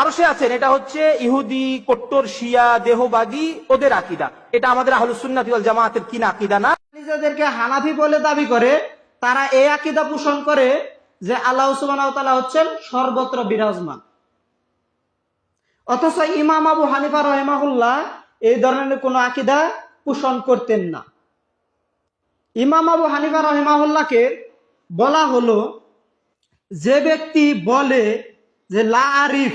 আরশে আছেন, এটা হচ্ছে ইহুদি, কট্টর, শিয়া, দেহবাদী, ওদের আকিদা। এটা আমাদের আহলুসুন্নাতি ওয়াল জামাতের কিনা আকিদা না? নিজেদেরকে হানাফি বলে দাবি করে, তারা এই আকিদা পোষণ করে যে আল্লাহ সুবহানাহু হচ্ছেন সর্বত্র বিরাজমান। অথচ ইমাম আবু হানিফা রহিমাহুল্লাহ এই ধরনের কোনো আকিদা পোষণ করতেন না। ইমাম আবু হানিফা রহিমাহুল্লাহকে বলা হলো, যে ব্যক্তি বলে যে লা আরিফ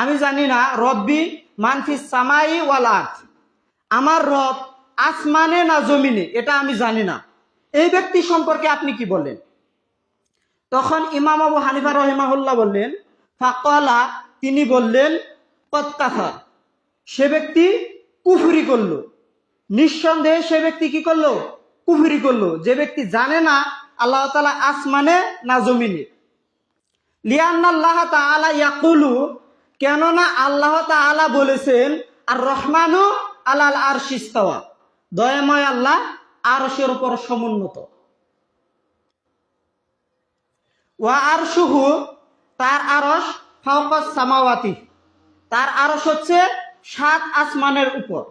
আমি জানি না, রব্বি মানফিস সামাই ওয়ালাত আমার রব আসমানে না জমিনে, এটা আমি জানি না। এই ব্যক্তি সম্পর্কে আপনি কি বলেন তখন ইমাম আবু হানিফা রহিমাহুল্লাহ বললেন, ফাকলা, তিনি বললেন কৎকাফা সে ব্যক্তি কুফুরি করল। নিঃসন্দেহে সে ব্যক্তি কি করল? কুফুরি করল। যে ব্যক্তি জানে না, আল্লাহ তালা আসমানে না জমিনে। লিয়ান্নাল্লাহ তাআলা ইয়াকুলু কেননা আল্লাহ তাআলা বলেছেন আর রহমানু আলাল আরশিস্তাওয়া দয়াময় আল্লাহ আরশের উপর সমুন্নত। ওয়া আরশুহু, তার আরশ ফাওকাস সামাওয়াতি। তার আরশ হচ্ছে সাত আসমানের উপর।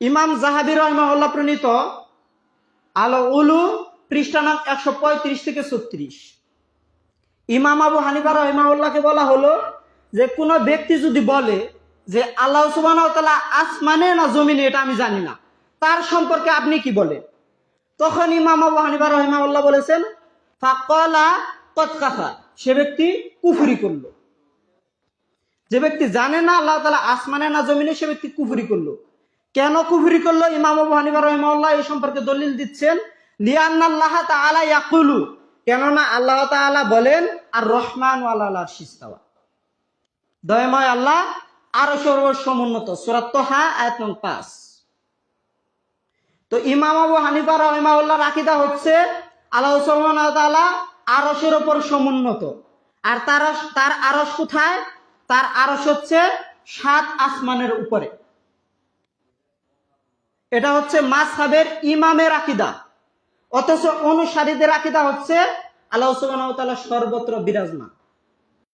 ইমাম জাহাবি রহমাহুল্লাহ প্রণীত আলো উলু পৃষ্ঠা নং একশো পঁয়ত্রিশ থেকে ছত্রিশ। ইমাম আবু হানিফা রহিমাউল্লাহকে বলা হলো যে, কোনো ব্যক্তি যদি বলে যে, আল্লাহ সুবাহ আসমানে না জমিনে, এটা আমি জানি না। তার সম্পর্কে আপনি কি বলেন? তখন ইমাম আবু হানিফা রহিমাউল্লাহ বলেছেন সে ব্যক্তি কুফুরি করল। যে ব্যক্তি জানে না আল্লাহ তালা আসমানে না জমিনে, সে ব্যক্তি কুফুরি করল। কেন কুফুরি করল? ইমাম আবু হানিফা রহিমাউল্লাহ এই সম্পর্কে দলিল দিচ্ছেন লিয়ান্নাল্লাহ তাআলা ইয়াকুলু কেননা আল্লাহ তাআলা বলেন, আর রহমান শিস্তাওয়া দয়ময় আল্লাহ আরও সর্বসমুন্নত সুরাত তোহা পাঁচ। তো ইমাম আবু হানিফা রহিমাউল্লাহর আকিদা হচ্ছে, আল্লাহ সুবহানাহু ওয়া তাআলা আরশের উপর সমুন্নত। আর তার তার আরশ কোথায়? তার আরশ হচ্ছে সাত আসমানের উপরে। এটা হচ্ছে মাসহাবের ইমামের আকিদা অথচ অনুসারীদের আকিদা হচ্ছে আল্লাহ সুবাহ সর্বত্র বিরাজমান।